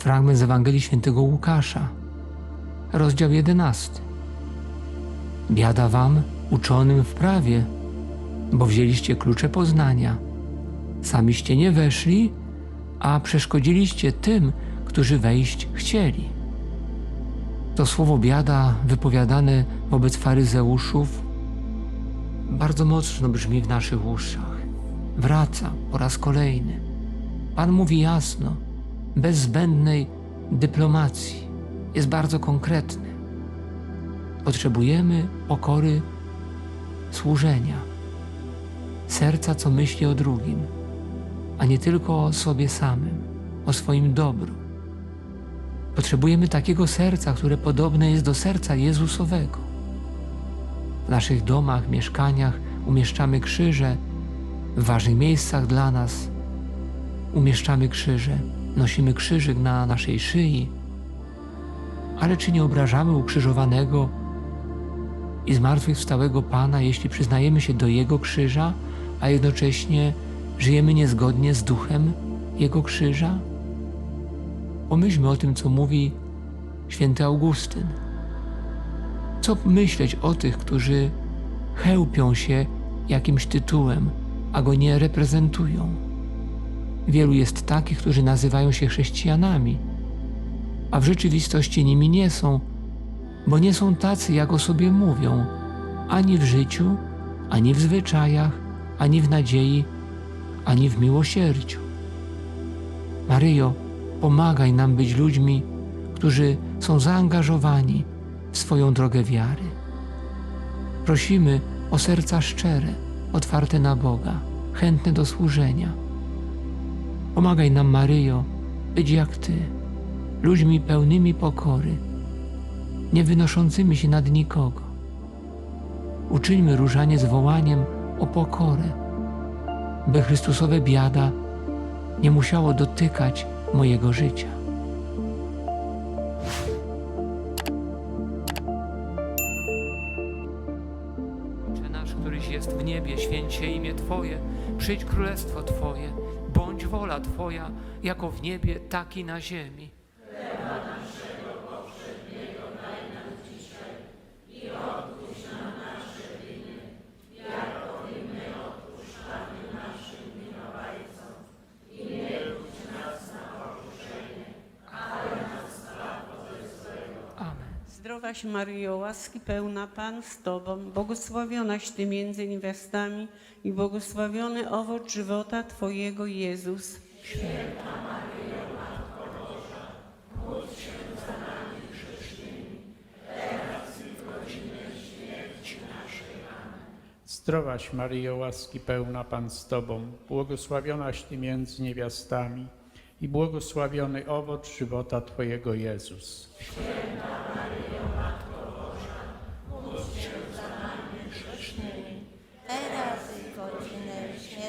Fragment z Ewangelii Świętego Łukasza, rozdział 11. Biada wam, uczonym w prawie, bo wzięliście klucze poznania. Samiście nie weszli, a przeszkodziliście tym, którzy wejść chcieli. To słowo biada wypowiadane wobec faryzeuszów bardzo mocno brzmi w naszych uszach. Wraca po raz kolejny. Pan mówi jasno, bez zbędnej dyplomacji. Jest bardzo konkretny. Potrzebujemy pokory służenia, serca, co myśli o drugim, a nie tylko o sobie samym, o swoim dobru. Potrzebujemy takiego serca, które podobne jest do serca Jezusowego. W naszych domach, mieszkaniach umieszczamy krzyże, w ważnych miejscach dla nas umieszczamy krzyże, nosimy krzyżyk na naszej szyi. Ale czy nie obrażamy ukrzyżowanego i zmartwychwstałego Pana, jeśli przyznajemy się do Jego krzyża, a jednocześnie żyjemy niezgodnie z duchem Jego krzyża? Pomyślmy o tym, co mówi święty Augustyn. Co myśleć o tych, którzy chełpią się jakimś tytułem, a go nie reprezentują? Wielu jest takich, którzy nazywają się chrześcijanami, a w rzeczywistości nimi nie są, bo nie są tacy, jak o sobie mówią, ani w życiu, ani w zwyczajach, ani w nadziei, ani w miłosierdziu. Maryjo, pomagaj nam być ludźmi, którzy są zaangażowani w swoją drogę wiary. Prosimy o serca szczere, otwarte na Boga, chętne do służenia. Pomagaj nam, Maryjo, być jak Ty, ludźmi pełnymi pokory, nie wynoszącymi się nad nikogo. Uczyńmy różanie z wołaniem o pokorę, by Chrystusowe biada nie musiało dotykać mojego życia. Twoje, przyjdź królestwo Twoje, bądź wola Twoja, jako w niebie, tak i na ziemi. Amen. Zdrowaś Maryjo, łaski pełna Pan z Tobą, błogosławionaś Ty między niewiastami i błogosławiony owoc żywota Twojego Jezus. Zdrowaś Maryjo, łaski pełna Pan z Tobą, błogosławionaś Ty między niewiastami i błogosławiony owoc żywota Twojego Jezus. teraz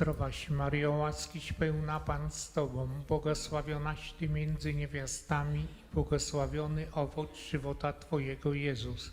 Zdrowaś Maryjo, łaskiś pełna Pan z Tobą, błogosławionaś Ty między niewiastami i błogosławiony owoc żywota Twojego Jezus.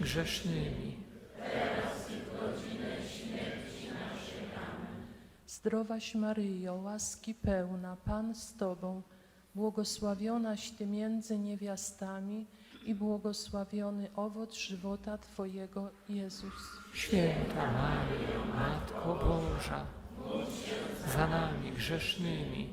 grzesznymi. Zdrowaś Maryjo, łaski pełna, Pan z Tobą, błogosławionaś Ty między niewiastami i błogosławiony owoc żywota Twojego, Jezus. Święta Maryjo, Matko Boża, za nami grzesznymi.